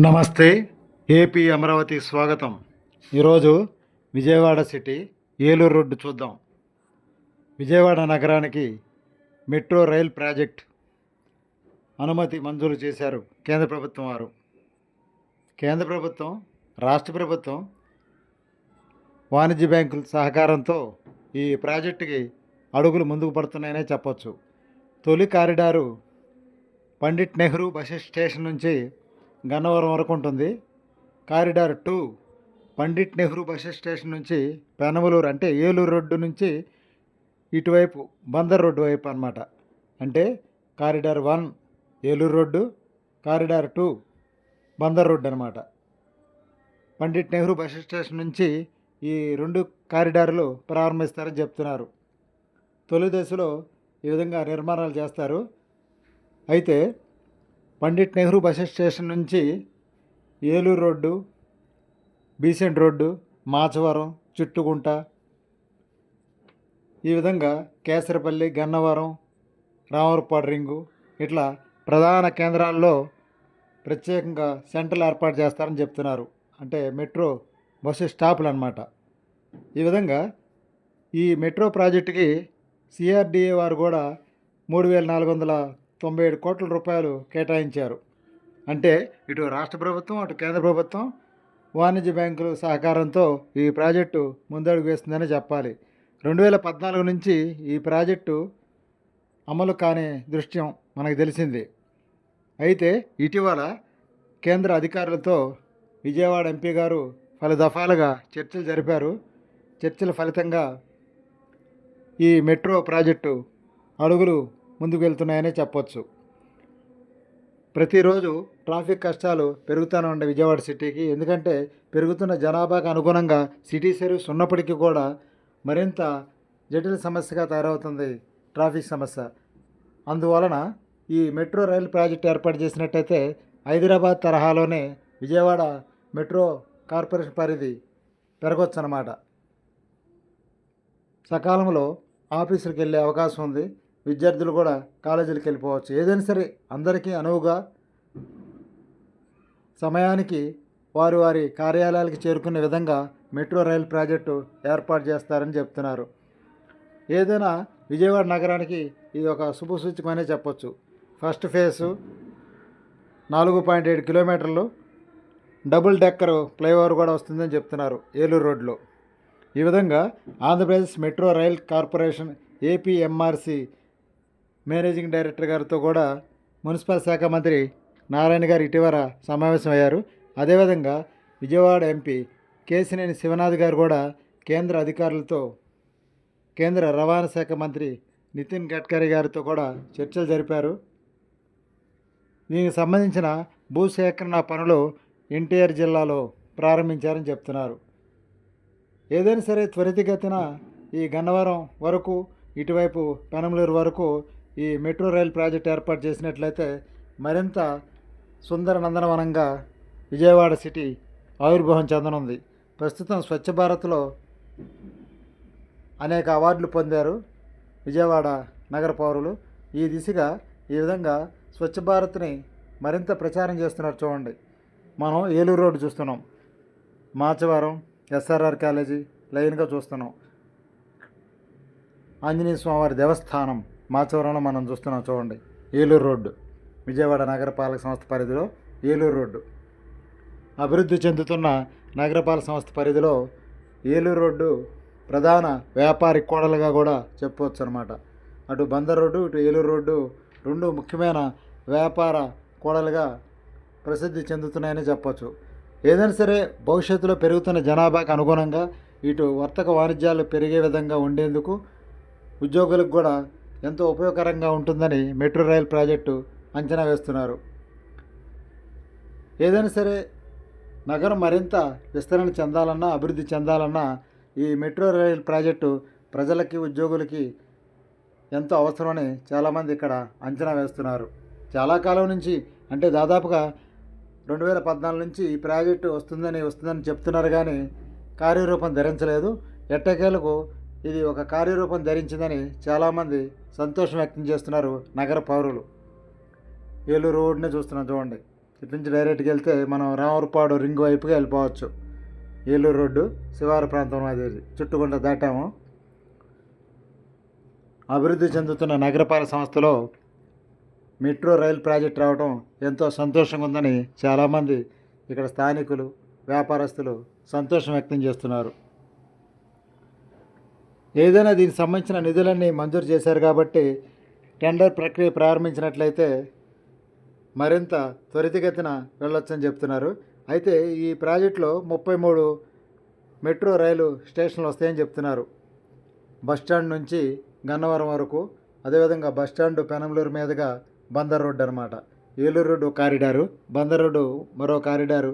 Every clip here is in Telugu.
నమస్తే ఏపీ అమరావతి స్వాగతం. ఈరోజు విజయవాడ సిటీ ఏలూరు రోడ్డు చూద్దాం. విజయవాడ నగరానికి మెట్రో రైల్ ప్రాజెక్ట్ అనుమతి మంజూరు చేశారు కేంద్ర ప్రభుత్వం వారు. కేంద్ర ప్రభుత్వం రాష్ట్ర ప్రభుత్వం వాణిజ్య బ్యాంకుల సహకారంతో ఈ ప్రాజెక్టుకి అడుగులు ముందుకు పడుతున్నాయనే చెప్పొచ్చు. తొలి corridor Pandit Nehru bus station నుంచి గన్నవరం వరకు ఉంటుంది. Corridor two Pandit Nehru bus station నుంచి పెనమలూరు అంటే ఏలూరు రోడ్డు నుంచి ఇటువైపు బందర్ రోడ్డు వైపు అన్నమాట. అంటే corridor one Eluru road corridor two Bandar road అనమాట పండిట్ నెహ్రూ బస్ స్టేషన్ నుంచి ఈ రెండు కారిడార్లు ప్రారంభిస్తారని చెప్తున్నారు. తొలి దశలో ఈ విధంగా నిర్మాణాలు చేస్తారు. అయితే పండిట్ నెహ్రూ బస్ స్టేషన్ నుంచి Eluru road Besant road Machavaram Chuttugunta ఈ విధంగా కేసరపల్లి గన్నవరం రామవరపాడు రింగు ఇట్లా ప్రధాన కేంద్రాల్లో ప్రత్యేకంగా సెంటర్లు ఏర్పాటు చేస్తారని చెప్తున్నారు. అంటే మెట్రో బస్సు స్టాపులు అనమాట ఈ విధంగా ఈ మెట్రో ప్రాజెక్టుకి సిఆర్డిఏ వారు కూడా మూడు వేల నాలుగు వందల తొంభై ఏడు కోట్ల రూపాయలు కేటాయించారు. అంటే ఇటు రాష్ట్ర ప్రభుత్వం అటు కేంద్ర ప్రభుత్వం వాణిజ్య బ్యాంకుల సహకారంతో ఈ ప్రాజెక్టు ముందడుగు వేస్తుందని చెప్పాలి. రెండు వేల పద్నాలుగు నుంచి ఈ ప్రాజెక్టు అమలు కాని దృశ్యం మనకు తెలిసింది. అయితే ఇటీవల కేంద్ర అధికారులతో విజయవాడ ఎంపీ గారు పలు దఫాలుగా చర్చలు జరిపారు. చర్చల ఫలితంగా ఈ మెట్రో ప్రాజెక్టు అడుగులు ముందుకు వెళ్తున్నాయనే చెప్పొచ్చు. ప్రతిరోజు ట్రాఫిక్ కష్టాలు పెరుగుతూనే ఉండే విజయవాడ సిటీకి. ఎందుకంటే పెరుగుతున్న జనాభాకు అనుగుణంగా సిటీ సర్వీస్ ఉన్నప్పటికీ కూడా మరింత జటిల సమస్యగా తయారవుతుంది ట్రాఫిక్ సమస్య. అందువలన ఈ మెట్రో రైలు ప్రాజెక్ట్ ఏర్పాటు చేసినట్టయితే హైదరాబాద్ తరహాలోనే విజయవాడ మెట్రో కార్పొరేషన్ పరిధి పెరగొచ్చు అన్నమాట సకాలంలో ఆఫీసులకు వెళ్ళే అవకాశం ఉంది. విద్యార్థులు కూడా కాలేజీలకు వెళ్ళిపోవచ్చు. ఏదైనా సరే అందరికీ అనువుగా సమయానికి వారు వారి కార్యాలయాలకు చేరుకునే విధంగా మెట్రో రైలు ప్రాజెక్టు ఏర్పాటు చేస్తారని చెప్తున్నారు. ఏదైనా విజయవాడ నగరానికి ఇది ఒక శుభసూచకమనే చెప్పొచ్చు. ఫస్ట్ ఫేసు నాలుగు పాయింట్ ఏడు కిలోమీటర్లు డబుల్ డెక్కర్ ఫ్లైఓవర్ కూడా వస్తుందని చెప్తున్నారు ఏలూరు రోడ్లో. ఈ విధంగా Andhra Pradesh metro rail corporation APMRC managing director గారితో కూడా మున్సిపల్ శాఖ మంత్రి నారాయణ గారు ఇటీవల సమావేశమయ్యారు. అదేవిధంగా విజయవాడ ఎంపీ కేసినేని శివనాథ్ గారు కూడా కేంద్ర అధికారులతో కేంద్ర రవాణా శాఖ మంత్రి నితిన్ గడ్కరీ గారితో కూడా చర్చలు జరిపారు. దీనికి సంబంధించిన భూసేకరణ పనులు ఎన్టీఆర్ జిల్లాలో ప్రారంభించారని చెప్తున్నారు. ఏదైనా సరే త్వరితగతిన ఈ గన్నవరం వరకు ఇటువైపు పెనమలూరు వరకు ఈ మెట్రో రైల్ ప్రాజెక్ట్ ఏర్పాటు చేసినట్లయితే మరింత సుందర నందనవనంగా విజయవాడ సిటీ ఆవిర్భావం చెందనుంది. ప్రస్తుతం స్వచ్ఛ భారత్లో అనేక అవార్డులు పొందారు విజయవాడ నగర పౌరులు. ఈ దిశగా ఈ విధంగా స్వచ్ఛ భారత్ని మరింత ప్రచారం చేస్తున్నారు చూడండి. మనం ఏలూరు రోడ్డు చూస్తున్నాం. మాచవరం ఎస్ఆర్ఆర్ కాలేజీ లైన్గా చూస్తున్నాం. ఆంజనేయ స్వామివారి దేవస్థానం. మాచవరంలో మనం చూస్తున్నాం చూడండి. ఏలూరు రోడ్డు. విజయవాడ నగరపాలక సంస్థ పరిధిలో ఏలూరు రోడ్డు. అభివృద్ధి చెందుతున్న నగరపాలక సంస్థ పరిధిలో ఏలూరు రోడ్డు ప్రధాన వ్యాపారి కోడలుగా కూడా చెప్పవచ్చు అనమాట అటు బందర్ రోడ్డు ఇటు ఏలూరు రోడ్డు రెండు ముఖ్యమైన వ్యాపార కోడలుగా ప్రసిద్ధి చెందుతున్నాయని చెప్పవచ్చు ఏదైనా సరే భవిష్యత్తులో పెరుగుతున్న జనాభాకు అనుగుణంగా ఇటు వర్తక వాణిజ్యాలు పెరిగే విధంగా ఉండేందుకు ఉద్యోగులకు కూడా ఎంతో ఉపయోగకరంగా ఉంటుందని మెట్రో రైల్ ప్రాజెక్టు అంచనా వేస్తున్నారు. ఏదైనా సరే నగరం మరింత విస్తరణ చెందాలన్నా అభివృద్ధి చెందాలన్నా ఈ మెట్రో రైల్ ప్రాజెక్టు ప్రజలకి ఉద్యోగులకి ఎంతో అవసరమని చాలామంది ఇక్కడ అంచనా వేస్తున్నారు. చాలా కాలం నుంచి అంటే దాదాపుగా రెండు వేల పద్నాలుగు నుంచి ఈ ప్రాజెక్టు వస్తుందని వస్తుందని చెప్తున్నారు కానీ కార్యరూపం ధరించలేదు. ఎట్టకేలకు ఇది ఒక కార్యరూపం ధరించిందని చాలామంది సంతోషం వ్యక్తం చేస్తున్నారు నగర పౌరులు. ఏలూరు రోడ్నే చూస్తున్నాం చూడండి. ఇటు నుంచి డైరెక్ట్గా వెళ్తే మనం రామూరుపాడు రింగ్ వైపుగా వెళ్ళిపోవచ్చు. ఏలూరు రోడ్డు శివారు ప్రాంతం అది చుట్టుకుంట దాటాము. అభివృద్ధి చెందుతున్న నగరపాలక సంస్థలో మెట్రో రైలు ప్రాజెక్ట్ రావడం ఎంతో సంతోషంగా ఉందని చాలామంది ఇక్కడ స్థానికులు వ్యాపారస్తులు సంతోషం వ్యక్తం చేస్తున్నారు. ఏదైనా దీనికి సంబంధించిన నిధులన్నీ మంజూరు చేశారు కాబట్టి టెండర్ ప్రక్రియ ప్రారంభించినట్లయితే మరింత త్వరితగతిన వెళ్ళొచ్చని చెప్తున్నారు. అయితే ఈ ప్రాజెక్టులో ముప్పై మూడు మెట్రో రైలు స్టేషన్లు వస్తాయని చెప్తున్నారు. బస్టాండ్ నుంచి గన్నవరం వరకు అదేవిధంగా బస్టాండ్ పెనంలూరు మీదుగా బందర్ రోడ్డు అనమాట Eluru road corridor Bandar road మరో కారిడారు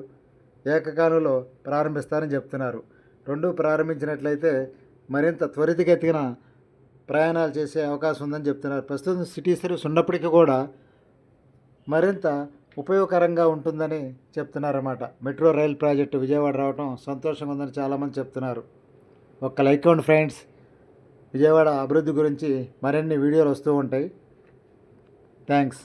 ఏకకాలంలో ప్రారంభిస్తారని చెప్తున్నారు. రెండు ప్రారంభించినట్లయితే మరింత త్వరితగతిన ప్రయాణాలు చేసే అవకాశం ఉందని చెప్తున్నారు. ప్రస్తుతం సిటీ సర్వీస్ ఉన్నప్పటికీ కూడా మరింత ఉపయోగకరంగా ఉంటుందని చెప్తున్నారన్నమాట. మెట్రో రైల్ ప్రాజెక్టు విజయవాడ రావడం సంతోషంగా ఉందని చాలామంది చెప్తున్నారు. ఒక్క లైక్ ఇవ్వండి ఫ్రెండ్స్. విజయవాడ అభివృద్ధి గురించి మరిన్ని వీడియోలు వస్తూ ఉంటాయి. థ్యాంక్స్.